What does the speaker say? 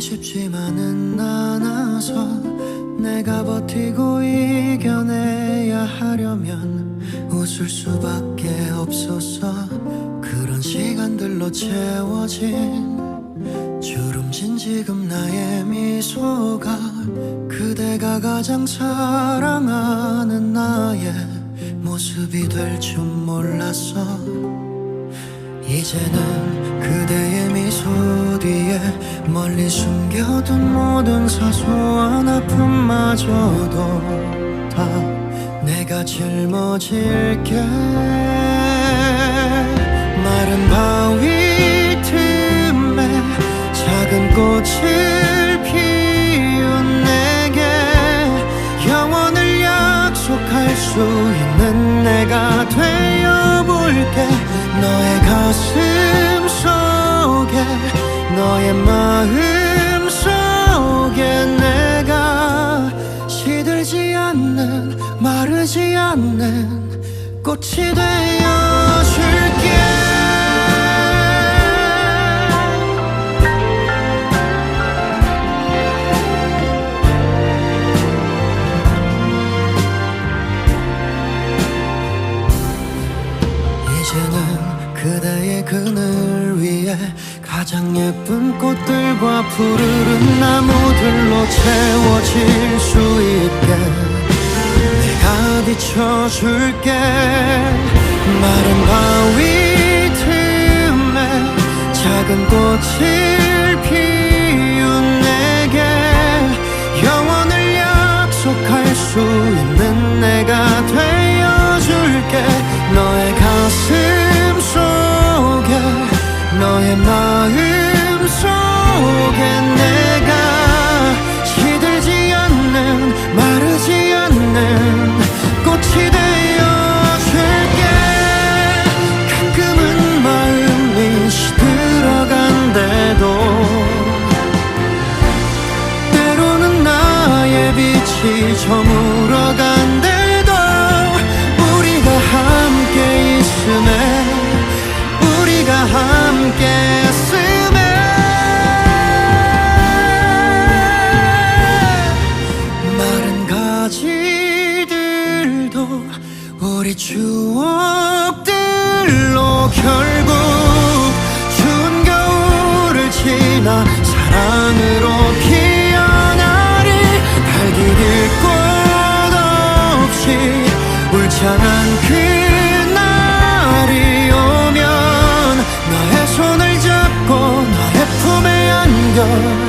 쉽지만은 않아서 내가 버티고 이겨내야 하려면 웃을 수밖에 없었어 그런 시간들로 채워진 주름진 지금 나의 미소가 그대가 가장 사랑하는 나의 모습이 될 줄 몰랐어 이제는 그대의 미소 멀리 숨겨둔 모든 사소한 아픔마저도 다 내가 짊어질게. 마른 바위 틈에 작은 꽃을 피운 내게 영원을 약속할 수 있는 내가 되어볼게. 너의 가슴 속에 너의 마음 속에 내가 시들지 않는 마르지 않는 꽃이 되어 그대의 그늘 위에 가장 예쁜 꽃들과 푸르른 나무들로 채워질 수 있게 내가 비춰줄게. 마른 바위 틈에 작은 꽃을 피운 내게 영원을 약속할 수 있는 빛이 저물어 간대도 우리가 함께 있음에 우리가 함께 있음에. 마른 가지들도 우리 추억들로 결국 추운 겨울을 지나 울창한 그날이 오면 나의 손을 잡고 나의 품에 안겨